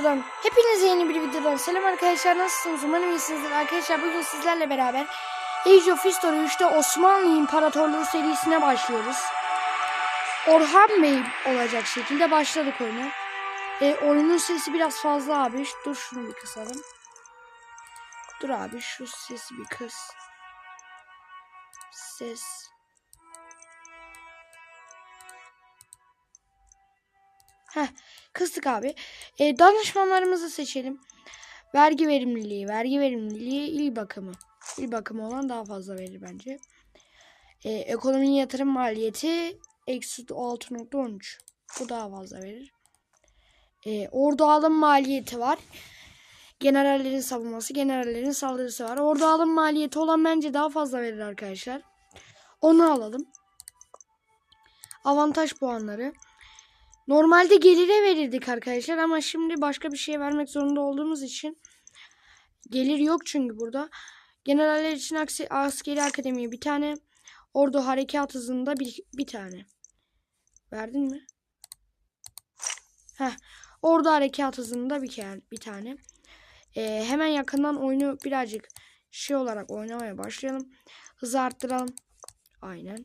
videodan hepinize yeni bir videodan selam arkadaşlar nasılsınız umarım iyisinizdir arkadaşlar bugün sizlerle beraber Age of History 3'te Osmanlı İmparatorluğu serisine başlıyoruz. Orhan Bey olacak şekilde başladık oyuna. E, oyunun sesi biraz fazla abi dur şunu bir kısalım. Dur abi şu sesi bir kıs. Ses. Heh, kıstık abi. E, danışmanlarımızı seçelim. Vergi verimliliği, vergi verimliliği, il bakımı. İl bakımı olan daha fazla verir bence. E, ekonomi yatırım maliyeti eksi 6.13. Bu daha fazla verir. E, ordu alım maliyeti var. Generallerin savunması, generallerin saldırısı var. Ordu alım maliyeti olan bence daha fazla verir arkadaşlar. Onu alalım. Avantaj puanları. Normalde gelire verirdik arkadaşlar ama şimdi başka bir şey vermek zorunda olduğumuz için gelir yok çünkü burada. Generaller için askeri akademiye bir tane, ordu harekat hızında bir, bir tane. Verdin mi? Heh, ordu harekat hızında bir, kere, bir tane. Ee, hemen yakından oyunu birazcık şey olarak oynamaya başlayalım. Hızı arttıralım. Aynen.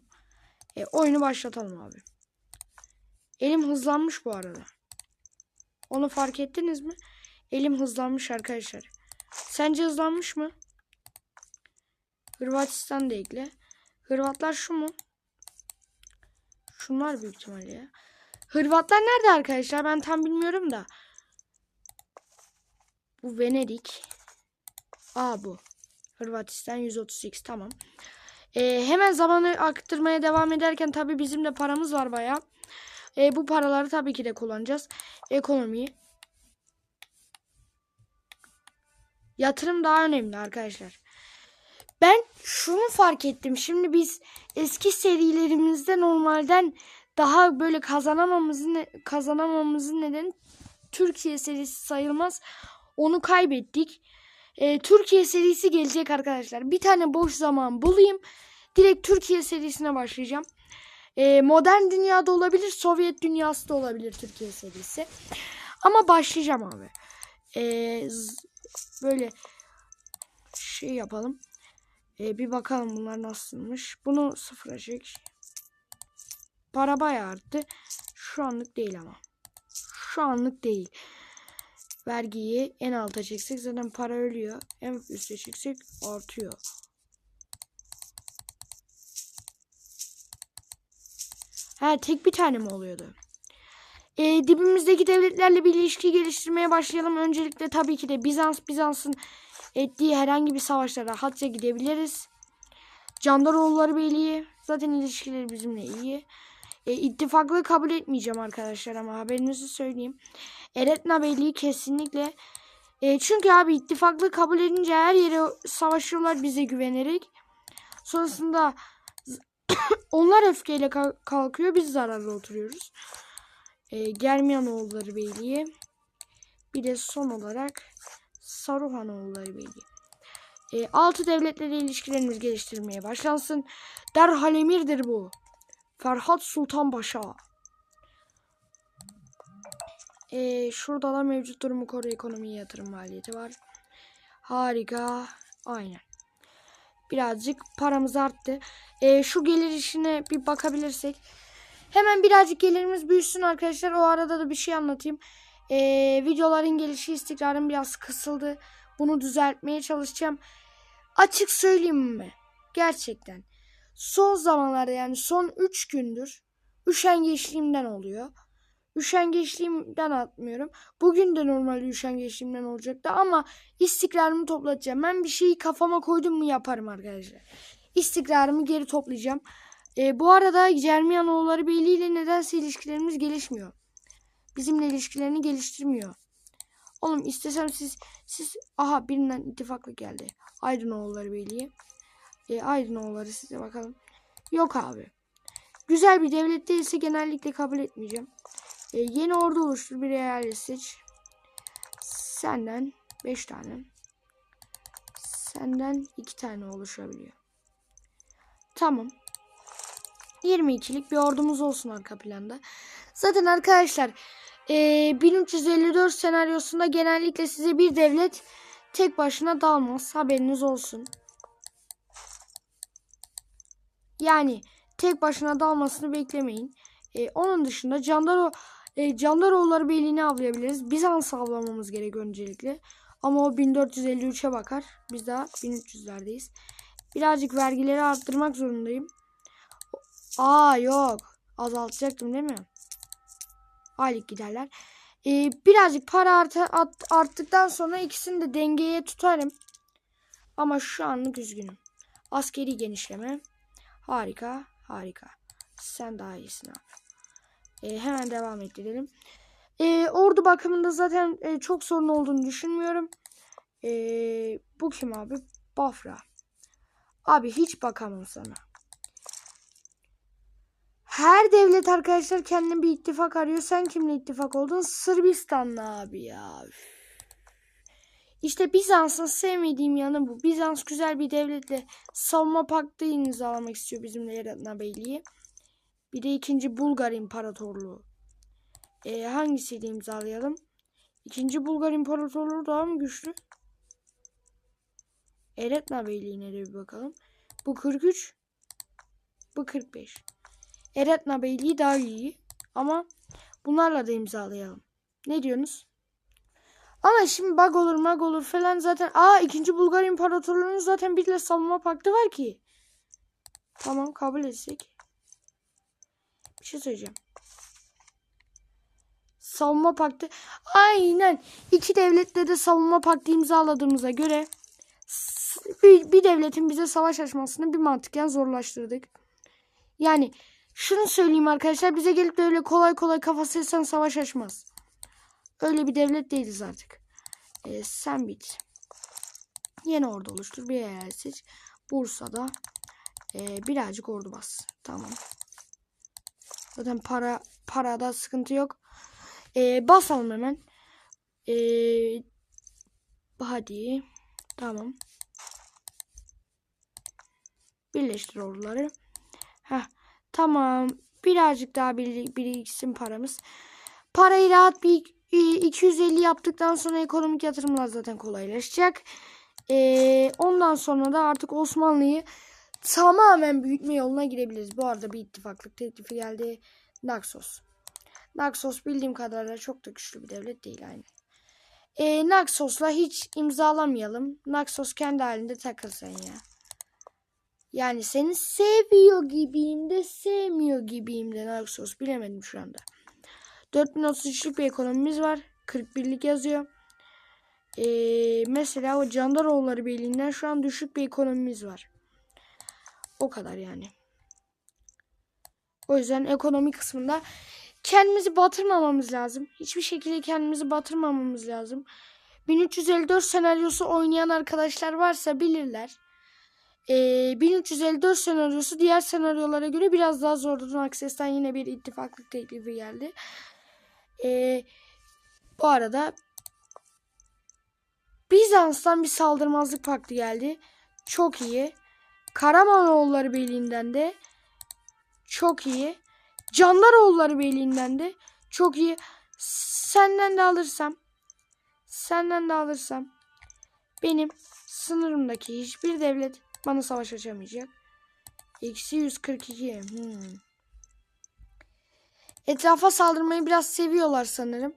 Ee, oyunu başlatalım abi. Elim hızlanmış bu arada. Onu fark ettiniz mi? Elim hızlanmış arkadaşlar. Sence hızlanmış mı? Hırvatistan da ekle. Hırvatlar şu mu? Şunlar büyük ihtimalle ya. Hırvatlar nerede arkadaşlar? Ben tam bilmiyorum da. Bu Venedik. Aa bu. Hırvatistan 138 tamam. Ee, hemen zamanı aktarmaya devam ederken tabii bizim de paramız var bayağı. E, bu paraları tabii ki de kullanacağız. Ekonomiyi. Yatırım daha önemli arkadaşlar. Ben şunu fark ettim. Şimdi biz eski serilerimizde normalden daha böyle kazanamamızın kazanamamızın nedeni Türkiye serisi sayılmaz. Onu kaybettik. E, Türkiye serisi gelecek arkadaşlar. Bir tane boş zaman bulayım. Direkt Türkiye serisine başlayacağım. E, modern dünyada olabilir, Sovyet dünyası da olabilir Türkiye serisi. Ama başlayacağım abi. E, böyle şey yapalım. E, bir bakalım bunlar nasılmış. Bunu sıfıra çek. Para bayağı arttı. Şu anlık değil ama. Şu anlık değil. Vergiyi en alta çeksek zaten para ölüyor. En üste çeksek artıyor. Ha tek bir tane mi oluyordu? Ee, dibimizdeki devletlerle bir ilişki geliştirmeye başlayalım. Öncelikle tabii ki de Bizans, Bizans'ın ettiği herhangi bir savaşlara rahatça gidebiliriz. Candaroğulları Beyliği zaten ilişkileri bizimle iyi. E, ittifaklığı kabul etmeyeceğim arkadaşlar ama haberinizi söyleyeyim. Eretna Beyliği kesinlikle. E, çünkü abi ittifaklığı kabul edince her yere savaşıyorlar bize güvenerek. Sonrasında onlar öfkeyle ka- kalkıyor biz zararlı oturuyoruz. E, Germiyanoğulları Beyliği. Bir de son olarak Saruhanoğulları Beyliği. E, altı devletlerle ilişkilerimiz geliştirmeye başlansın. Derhal emirdir bu. Ferhat Sultan Paşa. E, şurada da mevcut durumu koru ekonomiye yatırım maliyeti var. Harika. Aynen. Birazcık paramız arttı. E, şu gelir işine bir bakabilirsek. Hemen birazcık gelirimiz büyüsün arkadaşlar. O arada da bir şey anlatayım. E, videoların gelişi istikrarım biraz kısıldı. Bunu düzeltmeye çalışacağım. Açık söyleyeyim mi? Gerçekten. Son zamanlarda yani son 3 gündür üşengeçliğimden oluyor. Üşengeçliğimden atmıyorum. Bugün de normalde üşengeçliğimden olacaktı ama istikrarımı toplatacağım. Ben bir şeyi kafama koydum mu yaparım arkadaşlar. İstikrarımı geri toplayacağım. E, bu arada Cermiyanoğulları Beyliği ile nedense ilişkilerimiz gelişmiyor. Bizimle ilişkilerini geliştirmiyor. Oğlum istesem siz siz aha birinden ittifaklık geldi. Aydınoğulları Beyliği. E, Aydınoğulları size bakalım. Yok abi. Güzel bir devlet değilse genellikle kabul etmeyeceğim. E, yeni ordu oluştur bir eyalet seç. Senden 5 tane. Senden 2 tane oluşabiliyor. Tamam. 22'lik bir ordumuz olsun arka planda. Zaten arkadaşlar Ee, 1354 senaryosunda genellikle size bir devlet tek başına dalmaz. Haberiniz olsun. Yani tek başına dalmasını beklemeyin. Ee, onun dışında Candaro e, Candaroğulları Beyliğini avlayabiliriz. Bizans avlamamız gerek öncelikle. Ama o 1453'e bakar. Biz daha 1300'lerdeyiz. Birazcık vergileri arttırmak zorundayım. Aa yok. Azaltacaktım değil mi? Aylık giderler. Ee, birazcık para art- arttıktan sonra ikisini de dengeye tutarım. Ama şu anlık üzgünüm. Askeri genişleme. Harika. Harika. Sen daha iyisin abi. Ee, hemen devam ettirelim. Ee, ordu bakımında zaten e, çok sorun olduğunu düşünmüyorum. Ee, bu kim abi? Bafra. Abi hiç bakamam sana. Her devlet arkadaşlar kendine bir ittifak arıyor. Sen kimle ittifak oldun? Sırbistan'la abi ya. İşte Bizans'ın sevmediğim yanı bu. Bizans güzel bir devletle savunma paktı imzalamak istiyor bizimle Eretna Beyliği. Bir de ikinci Bulgar İmparatorluğu. E, hangisiyle imzalayalım? İkinci Bulgar İmparatorluğu daha mı güçlü? Eretna Beyliği'ne de bir bakalım. Bu 43. Bu 45. Eretna Beyliği daha iyi. Ama bunlarla da imzalayalım. Ne diyorsunuz? Ama şimdi bug olur mag olur falan zaten. Aa ikinci Bulgar İmparatorluğu'nun zaten bir de savunma paktı var ki. Tamam kabul etsek. Bir şey söyleyeceğim. Savunma paktı. Aynen. İki devletle de savunma paktı imzaladığımıza göre bir, bir devletin bize savaş açmasını bir mantıken zorlaştırdık. Yani şunu söyleyeyim arkadaşlar bize gelip de öyle kolay kolay kafası esen savaş açmaz. Öyle bir devlet değiliz artık. Ee, sen bit. Yeni ordu oluştur. Bir eyalet seç. Bursa'da ee, birazcık ordu bas. Tamam. Zaten para parada sıkıntı yok. Ee, basalım hemen. Ee, hadi. Tamam. Birleştir orduları. Heh, tamam. Birazcık daha bir, biriksin paramız. Parayı rahat bir e, 250 yaptıktan sonra ekonomik yatırımlar zaten kolaylaşacak. Ee, ondan sonra da artık Osmanlı'yı tamamen büyütme yoluna girebiliriz. Bu arada bir ittifaklık teklifi geldi. Naxos. Naxos bildiğim kadarıyla çok da güçlü bir devlet değil aynı. Ee, Naxos'la hiç imzalamayalım. Naxos kendi halinde takılsın ya. Yani seni seviyor gibiyim de sevmiyor gibiyim de Naxos bilemedim şu anda. 4033'lük bir ekonomimiz var. 41'lik yazıyor. Ee, mesela o Candaroğulları Beyliği'nden şu an düşük bir ekonomimiz var. O kadar yani. O yüzden ekonomi kısmında kendimizi batırmamamız lazım. Hiçbir şekilde kendimizi batırmamamız lazım. 1354 senaryosu oynayan arkadaşlar varsa bilirler. Ee, 1354 senaryosu diğer senaryolara göre biraz daha zordu. Akses'ten yine bir ittifaklık teklifi geldi. Ee, bu arada Bizans'tan bir saldırmazlık paktı geldi. Çok iyi. Karamanoğulları Beyliği'nden de çok iyi. Candaroğulları Beyliği'nden de çok iyi. Senden de alırsam senden de alırsam benim sınırımdaki hiçbir devlet bana savaş açamayacak. Eksi 142. Hmm. Etrafa saldırmayı biraz seviyorlar sanırım.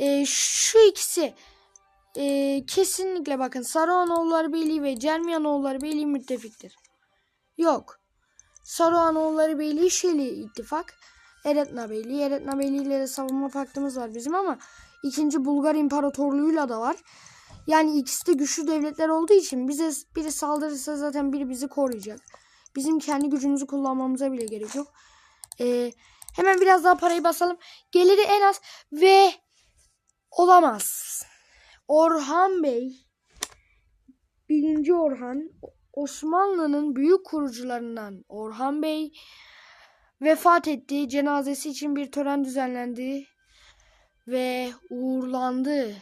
Ee, şu ikisi ee, kesinlikle bakın Saruhanoğulları Beyliği ve Cermiyanoğulları Beyliği müttefiktir. Yok. Saruhanoğulları Beyliği Şili ittifak. Eretna Beyliği. Eretna Beyliği ile de savunma paktımız var bizim ama ikinci Bulgar İmparatorluğu'yla da var. Yani ikisi de güçlü devletler olduğu için bize biri saldırırsa zaten biri bizi koruyacak. Bizim kendi gücümüzü kullanmamıza bile gerek yok. Ee, hemen biraz daha parayı basalım. Geliri en az ve olamaz. Orhan Bey, birinci Orhan, Osmanlı'nın büyük kurucularından Orhan Bey vefat etti. Cenazesi için bir tören düzenlendi ve uğurlandı.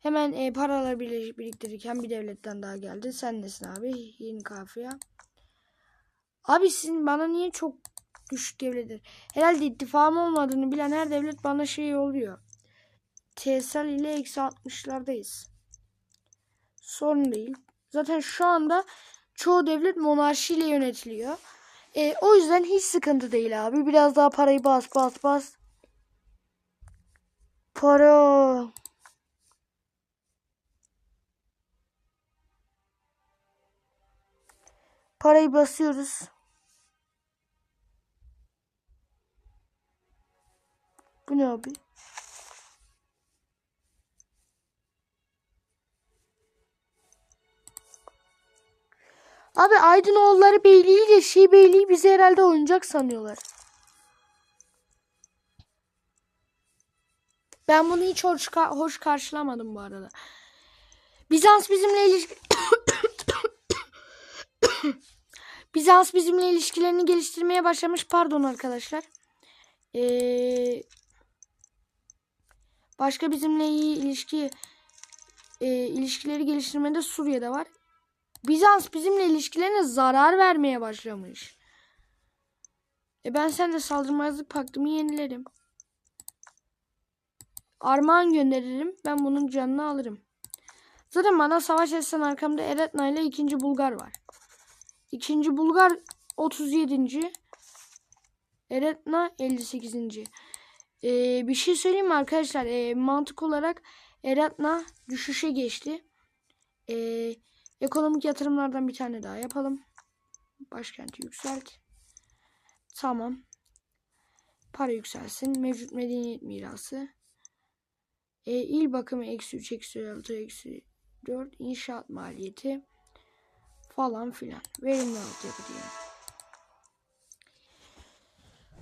Hemen e, paraları biriktirirken bir devletten daha geldi. Sen nesin abi? Yeni kafiye. Abi sizin bana niye çok güçlük devletleri. Herhalde ittifakım olmadığını bilen her devlet bana şey oluyor. TSL ile eksi 60'lardayız. Sorun değil. Zaten şu anda çoğu devlet monarşiyle yönetiliyor. E, o yüzden hiç sıkıntı değil abi. Biraz daha parayı bas bas bas. Para. Parayı basıyoruz. Bu ne abi? Abi Aydınoğulları Beyliği ile Şii Beyliği bizi herhalde oyuncak sanıyorlar. Ben bunu hiç hoş, hoş karşılamadım bu arada. Bizans bizimle ilişki... Bizans bizimle ilişkilerini geliştirmeye başlamış. Pardon arkadaşlar. Ee, başka bizimle iyi ilişki e, ilişkileri geliştirmede Suriye'de var. Bizans bizimle ilişkilerine zarar vermeye başlamış. E ben sen de saldırmazlık paktımı yenilerim. Armağan gönderirim. Ben bunun canını alırım. Zaten bana savaş etsen arkamda Eretna ile ikinci Bulgar var. İkinci Bulgar 37. Eretna 58. Ee, bir şey söyleyeyim mi arkadaşlar? Ee, mantık olarak Eretna düşüşe geçti. Ee, ekonomik yatırımlardan bir tane daha yapalım. Başkenti yükselt. Tamam. Para yükselsin. Mevcut medeniyet mirası. E, il bakımı eksi 3, eksi 6, eksi 4. inşaat maliyeti. Falan filan. Verimli altyapı diyelim.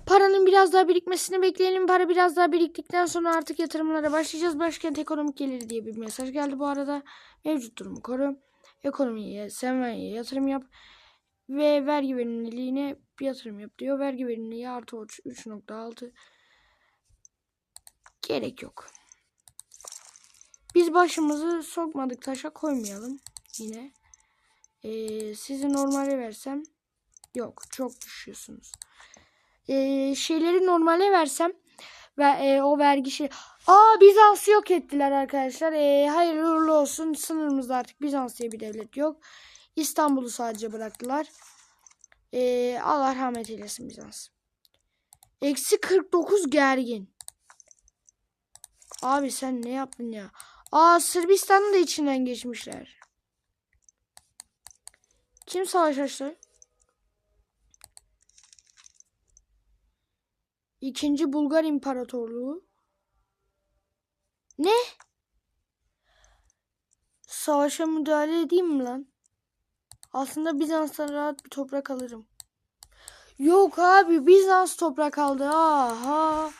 Paranın biraz daha birikmesini bekleyelim. Para biraz daha biriktikten sonra artık yatırımlara başlayacağız. Başkent ekonomik geliri diye bir mesaj geldi bu arada. Mevcut durumu koru. Ekonomiye, sermayeye yatırım yap. Ve vergi verimliliğine bir yatırım yap diyor. Vergi verimliliği artı 3.6. Gerek yok. Biz başımızı sokmadık taşa koymayalım. Yine. Ee, sizi normale versem. Yok çok düşüyorsunuz. Ee, şeyleri normale versem. Ve e, o vergi şey. Aa Bizans'ı yok ettiler arkadaşlar. Ee, hayırlı uğurlu olsun. Sınırımızda artık Bizans diye bir devlet yok. İstanbul'u sadece bıraktılar. Ee, Allah rahmet eylesin Bizans. Eksi 49 gergin. Abi sen ne yaptın ya? Aa Sırbistan'ın da içinden geçmişler. Kim savaş açtı? İkinci Bulgar İmparatorluğu. Ne? Savaşa müdahale edeyim mi lan? Aslında Bizans'tan rahat bir toprak alırım. Yok abi Bizans toprak aldı. Aha.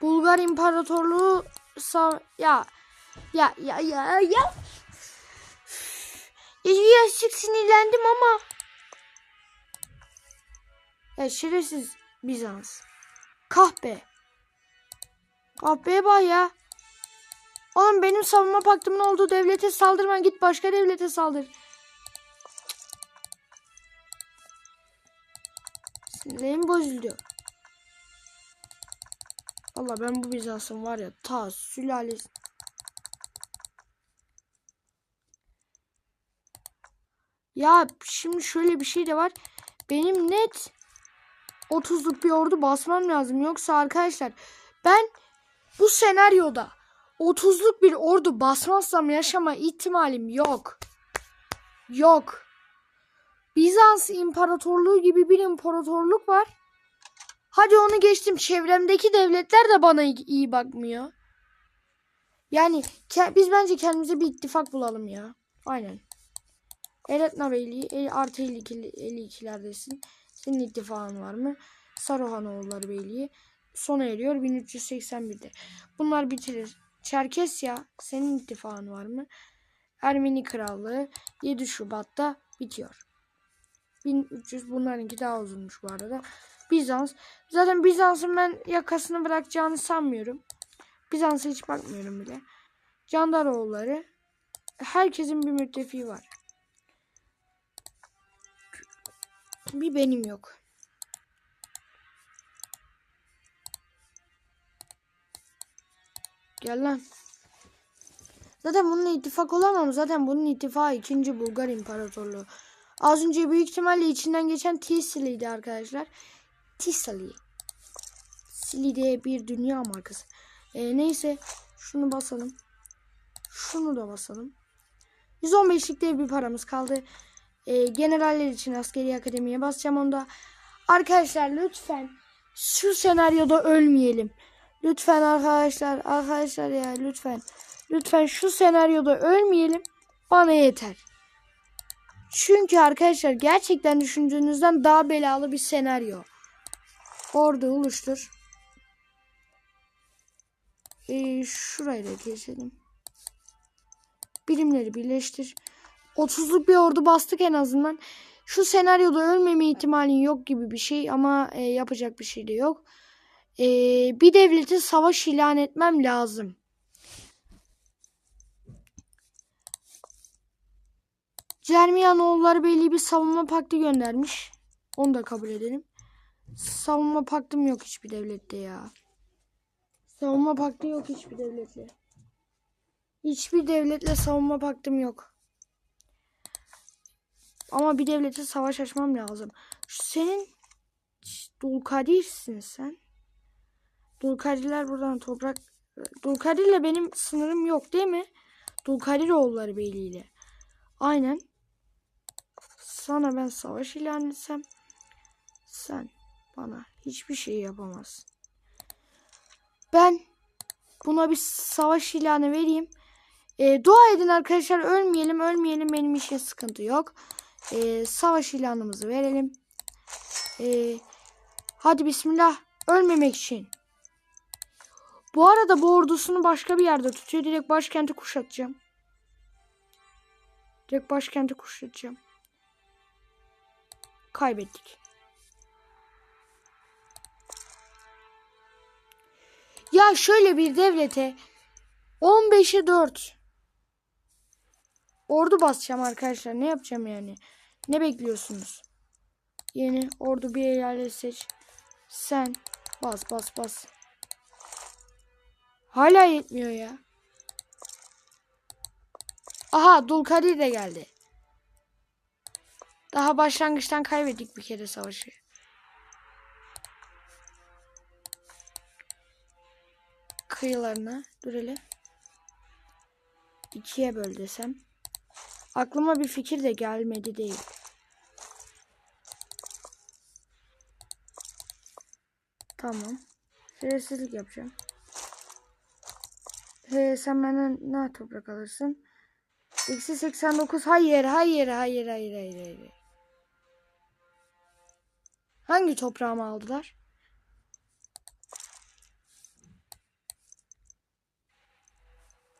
Bulgar İmparatorluğu sa ya ya ya ya ya. Birazcık sinirlendim ama. Ya şerefsiz Bizans. Kahpe. Kahpeye bak ya. Oğlum benim savunma paktımın olduğu devlete saldırma git başka devlete saldır. Sinirlerim bozuldu. Valla ben bu Bizans'ın var ya ta sülalesi. Ya şimdi şöyle bir şey de var. Benim net 30'luk bir ordu basmam lazım. Yoksa arkadaşlar ben bu senaryoda 30'luk bir ordu basmazsam yaşama ihtimalim yok. Yok. Bizans İmparatorluğu gibi bir imparatorluk var. Hadi onu geçtim. Çevremdeki devletler de bana iyi bakmıyor. Yani biz bence kendimize bir ittifak bulalım ya. Aynen. Eretna Beyliği el, artı 52, 52'lerdesin. Senin ittifakın var mı? Saruhanoğulları Beyliği sona eriyor 1381'de. Bunlar bitirir. Çerkesya senin ittifakın var mı? Ermeni Krallığı 7 Şubat'ta bitiyor. 1300 bunlarınki daha uzunmuş bu arada. Bizans. Zaten Bizans'ın ben yakasını bırakacağını sanmıyorum. Bizans'a hiç bakmıyorum bile. Candaroğulları. Herkesin bir müttefiği var. Bir benim yok. Gel lan. Zaten bunun ittifak olamam. Zaten bunun ittifakı 2. Bulgar İmparatorluğu. Az önce büyük ihtimalle içinden geçen Tisli'ydi arkadaşlar. Tisli. Sili diye bir dünya markası. E, neyse. Şunu basalım. Şunu da basalım. 115'lik dev bir paramız kaldı. Ee, generaller için askeri akademiye basacağım onda. Arkadaşlar lütfen şu senaryoda ölmeyelim. Lütfen arkadaşlar arkadaşlar ya lütfen. Lütfen şu senaryoda ölmeyelim. Bana yeter. Çünkü arkadaşlar gerçekten düşündüğünüzden daha belalı bir senaryo. Orada oluştur. Ee, şurayı da geçelim. Birimleri birleştir. 30'luk bir ordu bastık en azından. Şu senaryoda ölmeme ihtimalin yok gibi bir şey ama e, yapacak bir şey de yok. E, bir devlete savaş ilan etmem lazım. Cermiyanoğulları belli bir savunma paktı göndermiş. Onu da kabul edelim. Savunma paktım yok hiçbir devlette ya. Savunma paktı yok hiçbir devletle. Hiçbir devletle savunma paktım yok. Ama bir devlete savaş açmam lazım. Senin Dulkadir'sin sen. Dulkadirler buradan toprak... Dulkadir'le benim sınırım yok değil mi? Dulkadir oğulları beyliğiyle. Aynen. Sana ben savaş ilan etsem sen bana hiçbir şey yapamazsın. Ben buna bir savaş ilanı vereyim. E, dua edin arkadaşlar ölmeyelim ölmeyelim benim için sıkıntı yok. E, savaş ilanımızı verelim. E, hadi bismillah ölmemek için. Bu arada bu ordusunu başka bir yerde tutuyor. Direkt başkenti kuşatacağım. Direkt başkenti kuşatacağım. Kaybettik. Ya şöyle bir devlete 15'e 4 ordu basacağım arkadaşlar. Ne yapacağım yani? Ne bekliyorsunuz? Yeni ordu bir eyalet seç. Sen bas bas bas. Hala yetmiyor ya. Aha Dulkadir de geldi. Daha başlangıçtan kaybettik bir kere savaşı. Kıyılarına dur hele. İkiye böl desem. Aklıma bir fikir de gelmedi değil. Tamam. Şerefsizlik yapacağım. He, sen benden ne toprak alırsın? Eksi 89. Hayır, hayır, hayır, hayır, hayır, hayır. Hangi toprağımı aldılar?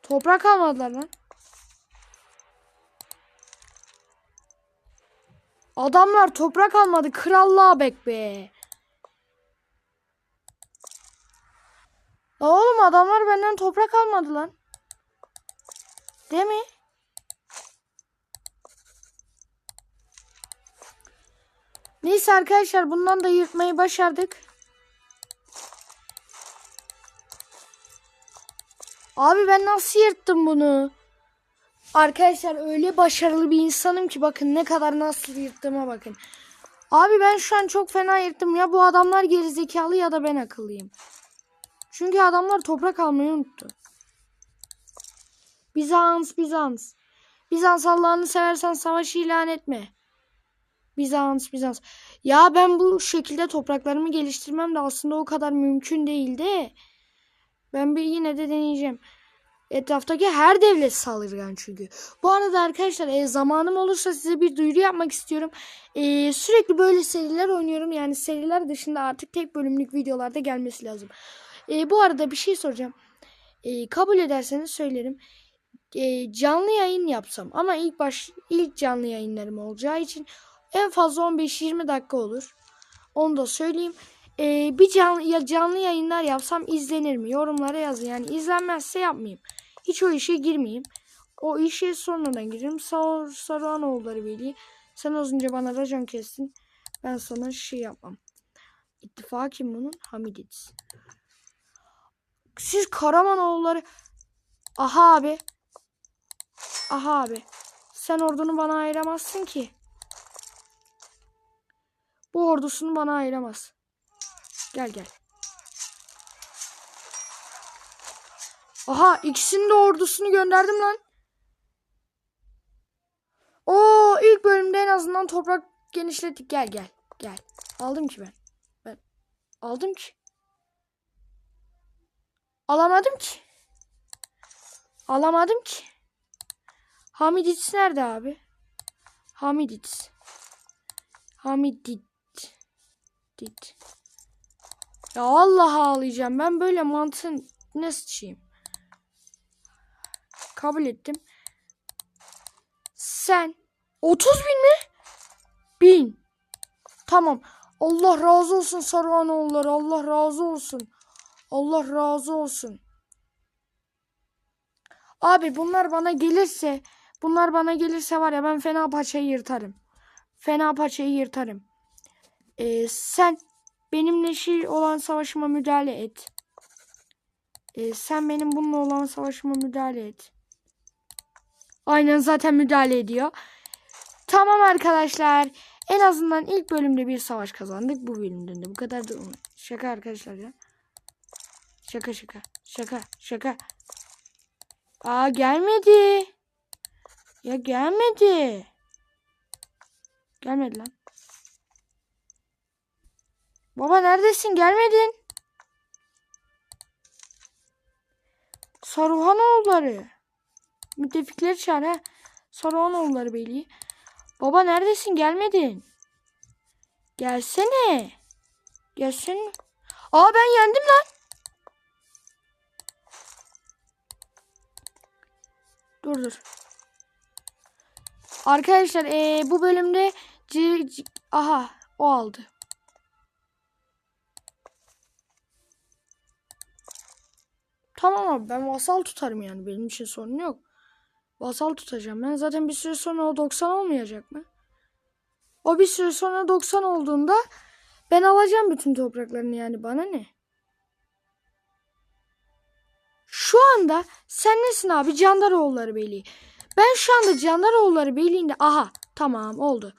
Toprak almadılar lan. Adamlar toprak almadı. Krallığa bek be. Oğlum adamlar benden toprak almadı lan. Değil mi? Neyse arkadaşlar bundan da yırtmayı başardık. Abi ben nasıl yırttım bunu? Arkadaşlar öyle başarılı bir insanım ki bakın ne kadar nasıl yırttığıma bakın. Abi ben şu an çok fena yırttım. Ya bu adamlar gerizekalı ya da ben akıllıyım. Çünkü adamlar toprak almayı unuttu. Bizans, Bizans. Bizans Allah'ını seversen savaşı ilan etme. Bizans, Bizans. Ya ben bu şekilde topraklarımı geliştirmem de aslında o kadar mümkün değil de. Ben bir yine de deneyeceğim. Etraftaki her devlet saldırgan çünkü. Bu arada arkadaşlar e, zamanım olursa size bir duyuru yapmak istiyorum. E, sürekli böyle seriler oynuyorum. Yani seriler dışında artık tek bölümlük videolarda gelmesi lazım. E, bu arada bir şey soracağım. E, kabul ederseniz söylerim. E, canlı yayın yapsam ama ilk baş ilk canlı yayınlarım olacağı için en fazla 15-20 dakika olur. Onu da söyleyeyim. Ee, bir canlı, ya canlı yayınlar yapsam izlenir mi? Yorumlara yazın. Yani izlenmezse yapmayayım. Hiç o işe girmeyeyim. O işe sonradan girerim. Sar Saruhanoğulları Veli. Sen az önce bana racon kestin. Ben sana şey yapmam. İttifak kim bunun? Hamidit. Siz Karamanoğulları. Aha abi. Aha abi. Sen ordunu bana ayıramazsın ki. Bu ordusunu bana ayıramaz. Gel gel. Aha ikisinin de ordusunu gönderdim lan. Oo ilk bölümde en azından toprak genişlettik. Gel gel gel. Aldım ki ben. Ben aldım ki. Alamadım ki. Alamadım ki. Hamidits nerede abi? Hamidits. Hamidit. Dit. Ya Allah ağlayacağım. Ben böyle mantığın ne sıçayım? Kabul ettim. Sen 30 bin mi? Bin. Tamam. Allah razı olsun Saruhanoğulları. Allah razı olsun. Allah razı olsun. Abi bunlar bana gelirse bunlar bana gelirse var ya ben fena paçayı yırtarım. Fena paçayı yırtarım. Ee, sen benimle şey olan savaşıma müdahale et. Ee, sen benim bununla olan savaşıma müdahale et. Aynen zaten müdahale ediyor. Tamam arkadaşlar. En azından ilk bölümde bir savaş kazandık. Bu bölümden de bu kadar da şaka arkadaşlar ya. Şaka şaka. Şaka şaka. Aa gelmedi. Ya gelmedi. Gelmedi lan. Baba neredesin? Gelmedin. Saruhanoğulları. Müttefikleri çağır ha. Saruhanoğulları beyliği. Baba neredesin? Gelmedin. Gelsene. Gelsene. Aa ben yendim lan. Dur dur. Arkadaşlar eee, bu bölümde c- c- aha o aldı. Tamam abi ben vasal tutarım yani benim için sorun yok. Vasal tutacağım ben zaten bir süre sonra o 90 olmayacak mı? O bir süre sonra 90 olduğunda ben alacağım bütün topraklarını yani bana ne? Şu anda sen nesin abi? Candaroğulları Beyliği. Ben şu anda Candaroğulları Beyliği'nde aha tamam oldu.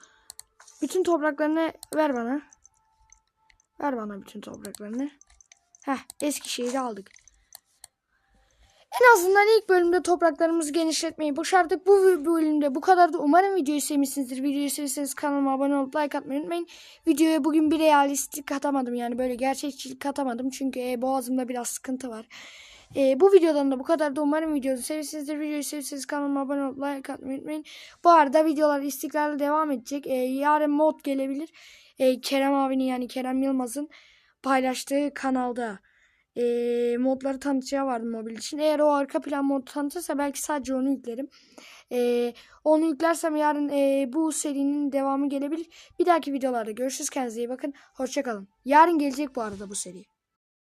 Bütün topraklarını ver bana. Ver bana bütün topraklarını. Heh Eskişehir'i aldık. En azından ilk bölümde topraklarımızı genişletmeyi başardık. Bu bölümde bu kadardı. Umarım videoyu sevmişsinizdir. Videoyu sevdiyseniz kanalıma abone olup like atmayı unutmayın. Videoya bugün bir realistlik katamadım. Yani böyle gerçekçilik katamadım. Çünkü e, boğazımda biraz sıkıntı var. E, bu videodan da bu kadar da umarım videoyu sevmişsinizdir. Videoyu sevdiyseniz kanalıma abone olup like atmayı unutmayın. Bu arada videolar istikrarlı devam edecek. E, yarın mod gelebilir. E, Kerem abinin yani Kerem Yılmaz'ın paylaştığı kanalda e, modları tanıtacağı vardı mobil için. Eğer o arka plan modu tanıtırsa belki sadece onu yüklerim. E, onu yüklersem yarın e, bu serinin devamı gelebilir. Bir dahaki videolarda görüşürüz. Kendinize iyi bakın. Hoşçakalın. Yarın gelecek bu arada bu seri.